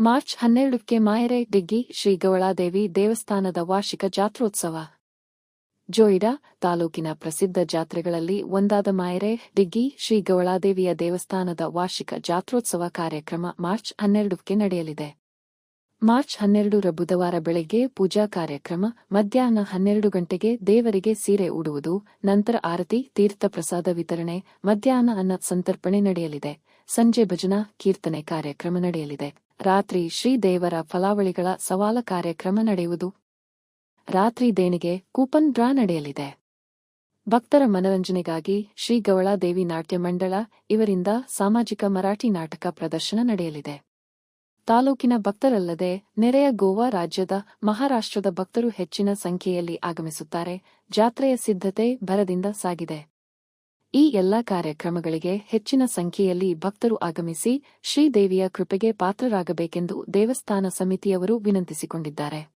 March ಹನ್ನೆರಡಕ್ಕೆ ಮಾಯರೆ ಡಿಗ್ಗಿ ಶ್ರೀ ಗವಳಾದೇವಿ ದೇವಸ್ಥಾನದ ವಾರ್ಷಿಕ ಜಾತ್ರೋತ್ಸವ. ಜೋಯಿಡಾ ತಾಲೂಕಿನ ಪ್ರಸಿದ್ಧ ಜಾತ್ರೆಗಳಲ್ಲಿ ಒಂದಾದ ಮಾಯರೆ ಡಿಗ್ಗಿ ಶ್ರೀ ಗವಳಾದೇವಿಯ ದೇವಸ್ಥಾನದ ವಾರ್ಷಿಕ ಜಾತ್ರೋತ್ಸವ ಕಾರ್ಯಕ್ರಮ ಮಾರ್ಚ್ ಹನ್ನೆರಡಕ್ಕೆ ನಡೆಯಲಿದೆ. ಮಾರ್ಚ್ ಹನ್ನೆರಡರ ಬುಧವಾರ ಬೆಳಗ್ಗೆ ಪೂಜಾ ಕಾರ್ಯಕ್ರಮ, ಮಧ್ಯಾಹ್ನ ಹನ್ನೆರಡು ಗಂಟೆಗೆ ದೇವರಿಗೆ ಸೀರೆ ಉಡುವುದು, ನಂತರ ಆರತಿ, ತೀರ್ಥ ಪ್ರಸಾದ ವಿತರಣೆ, ಮಧ್ಯಾಹ್ನ ಅನ್ನ ಸಂತರ್ಪಣೆ ನಡೆಯಲಿದೆ. ಸಂಜೆ ಭಜನಾ, ಕೀರ್ತನೆ ಕಾರ್ಯಕ್ರಮ ನಡೆಯಲಿದೆ. ರಾತ್ರಿ ಶ್ರೀದೇವರ ಫಲಾವಳಿಗಳ ಸವಾಲ ಕಾರ್ಯಕ್ರಮ ನಡೆಯುವುದು. ರಾತ್ರಿ ದೇಣಿಗೆ ಕೂಪನ್ ಡ್ರಾ ನಡೆಯಲಿದೆ. ಭಕ್ತರ ಮನರಂಜನೆಗಾಗಿ ಶ್ರೀ ಗವಳಾದೇವಿ ನಾಟ್ಯ ಮಂಡಳ ಇವರಿಂದ ಸಾಮಾಜಿಕ ಮರಾಠಿ ನಾಟಕ ಪ್ರದರ್ಶನ ನಡೆಯಲಿದೆ. ತಾಲೂಕಿನ ಭಕ್ತರಲ್ಲದೆ ನೆರೆಯ ಗೋವಾ ರಾಜ್ಯದ ಮಹಾರಾಷ್ಟ್ರದ ಭಕ್ತರು ಹೆಚ್ಚಿನ ಸಂಖ್ಯೆಯಲ್ಲಿ ಆಗಮಿಸುತ್ತಾರೆ. ಜಾತ್ರೆಯ ಸಿದ್ಧತೆ ಭರದಿಂದ ಸಾಗಿದೆ. ಈ ಎಲ್ಲಾ ಕಾರ್ಯಕ್ರಮಗಳಿಗೆ ಹೆಚ್ಚಿನ ಸಂಖ್ಯೆಯಲ್ಲಿ ಭಕ್ತರು ಆಗಮಿಸಿ ಶ್ರೀದೇವಿಯ ಕೃಪೆಗೆ ಪಾತ್ರರಾಗಬೇಕೆಂದು ದೇವಸ್ಥಾನ ಸಮಿತಿಯವರು ವಿನಂತಿಸಿಕೊಂಡಿದ್ದಾರೆ.